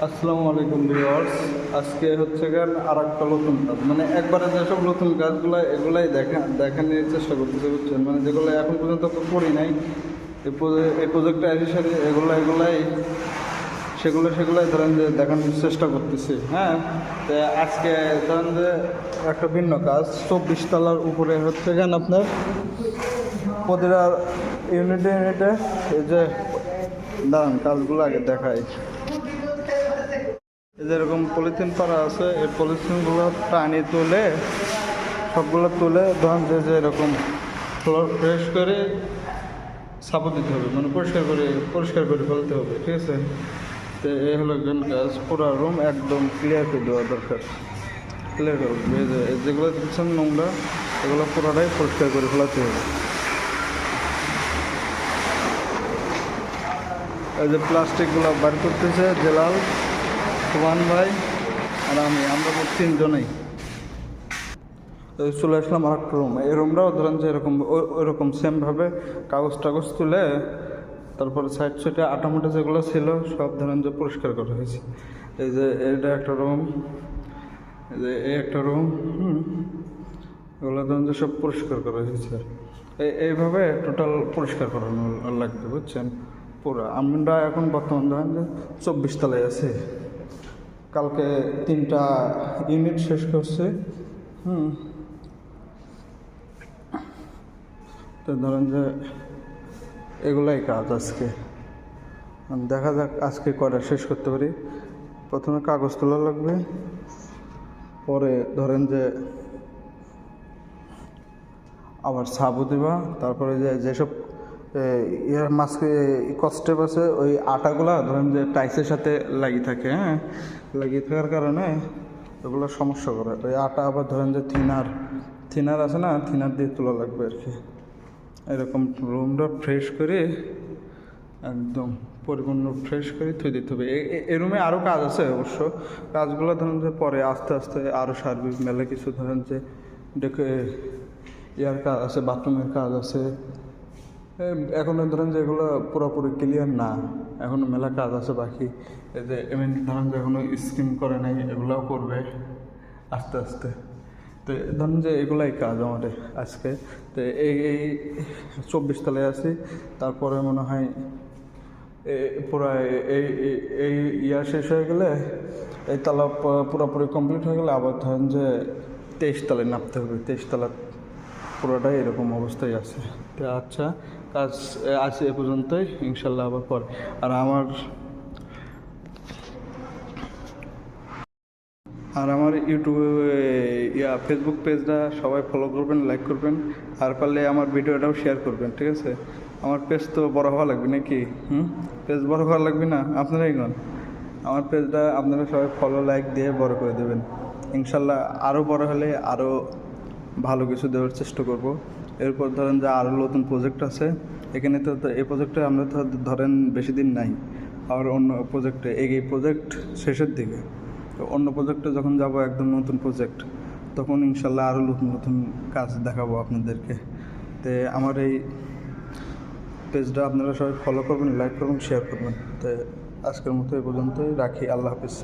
আসসালামু আলাইকুম ভিউয়ার্স। আজকে হচ্ছে গান আর একটা নতুন কাজ। মানে একবারে যেসব নতুন কাজগুলো, এগুলাই দেখা দেখানোর চেষ্টা করতেছে, বুঝছেন? মানে যেগুলো এখন পর্যন্ত তো করি নাই। এই প্রজে- এই প্রজেক্টটা এসে সাথে এগুলো এগুলাই সেগুলো সেগুলাই ধরেন যে দেখানোর চেষ্টা করতেছি হ্যাঁ? তো আজকে ধরেন যে একটা ভিন্ন কাজ। চব্বিশ তলার উপরে হচ্ছে গান আপনার প্রতিটা ইউনিটে ইউনিটে এই যে দাঁড়ান, কাজগুলো আগে দেখাই। এই যে এরকম পলিথিন পাড়া আছে, এই পলিথিনগুলো টানি তুলে, সবগুলো তুলে ধরেন যে এরকম ফ্লোর ফ্রেশ করে সাপো দিতে হবে মানে পরিষ্কার করে পরিষ্কার করে ফেলতে হবে, ঠিক আছে? তো এই হলো একজন কাজ, পুরো রুম একদম ক্লিয়ার করে দেওয়া দরকার। ক্লিয়ার করে যেগুলো দেখছেন নোংরা, এগুলো পুরোটাই পরিষ্কার করে ফেলাতে হবে। এই যে প্লাস্টিকগুলো বার করতেছে, জেলাল। সুমান ভাই আর আমি, আমরা মোট তিনজনেই। চলে আসলাম আর একটা রুম এই রুমটাও ধরেন যে এরকম ওইরকম সেমভাবে কাগজ টাগজ তুলে তারপরে সাইড সাইডে আটামোটা যেগুলো ছিল, সব ধরেন যে পরিষ্কার করা হয়েছে। এই যে এটা একটা রুম এই যে এই একটা রুম এগুলো ধরেন যে সব পরিষ্কার করা হয়েছে এই, এইভাবে টোটাল পরিষ্কার করানো লাগবে, বুঝছেন? পুরো, আমরা এখন বর্তমান ধরেন যে চব্বিশ তলায় আছে। কালকে তিনটা ইউনিট শেষ করছে। হুম। তো ধরেন যে এগুলাই কাজ আজকে। দেখা যাক আজকে কয়টা শেষ করতে পারি। প্রথমে কাগজ তোলা লাগবে। পরে ধরেন যে আবার সাবু দিবা। তারপরে যে যেসব মাস্কে কস্টেপ আছে, ওই আটাগুলা ধরেন যে টাইসের সাথে লাগিয়ে থাকে হ্যাঁ? লাগিয়ে থাকার কারণে ওগুলো সমস্যা করে। ওই আটা আবার ধরেন যে থিনার থিনার আছে না, থিনার দিয়ে তোলা লাগবে আর কি। এরকম রুমটা ফ্রেশ করে, একদম পরিপূর্ণ ফ্রেশ করে থুই দিতে হবে। এ- রুমে আরও কাজ আছে অবশ্য। কাজগুলো ধরেন যে পরে আস্তে আস্তে আরও সার্ভিস মেলে কিছু ধরেন যে ডেকে, ইয়ার কাজ আছে, বাথরুমের কাজ আছে এখন ধরেন যে এগুলো পুরোপুরি ক্লিয়ার না, এখনও মেলা কাজ আছে বাকি। এই যে এমনি ধরেন যে এখনও স্কিম করে নাই, এগুলোও করবে আস্তে আস্তে। তো ধরেন যে এগুলাই কাজ আমাদের আজকে। তো এই এই চব্বিশ তলায় আছি, তারপরে মনে হয় পুরা এই এই- ইয়ার শেষ হয়ে গেলে এই তালা পুরোপুরি কমপ্লিট হয়ে গেলে আবার ধরেন যে তেইশ তলায় নামতে হবে। তেইশ তলা পুরোটাই এরকম অবস্থায় আছে। তো আচ্ছা এ, আছে এ পর্যন্তই ইনশাল্লাহ আবার পর। আর আমার আর আমার ইউটিউবে ইয়া ফেসবুক পেজটা সবাই ফলো করবেন লাইক করবেন আর পারলে আমার ভিডিওটাও শেয়ার করবেন ঠিক আছে? আমার পেজ তো বড় হওয়া লাগবে নাকি? হুম? পেজ বড় হওয়া লাগবে না? আপনারাই গন আমার পেজটা আপনারা সবাই ফলো লাইক দিয়ে বড় করে দেবেন। ইনশাল্লাহ আরও বড় হলে আরও ভালো কিছু দেওয়ার চেষ্টা করব। এরপর ধরেন যে আরও নতুন প্রজেক্ট আছে, এখানে তো এই প্রজেক্টে আমরা তো ধরেন বেশি দিন নাই আর অন্য প্রজেক্টে এই প্রজেক্ট শেষের দিকে। তো অন্য প্রজেক্টে যখন যাব একদম নতুন প্রজেক্ট তখন ইনশাল্লাহ আরও নতুন নতুন কাজ দেখাবো আপনাদেরকে। তো আমার এই পেজটা আপনারা সবাই ফলো করবেন লাইক করবেন শেয়ার করবেন। তো আজকের মতো এই পর্যন্তই রাখি, আল্লাহ হাফিজ।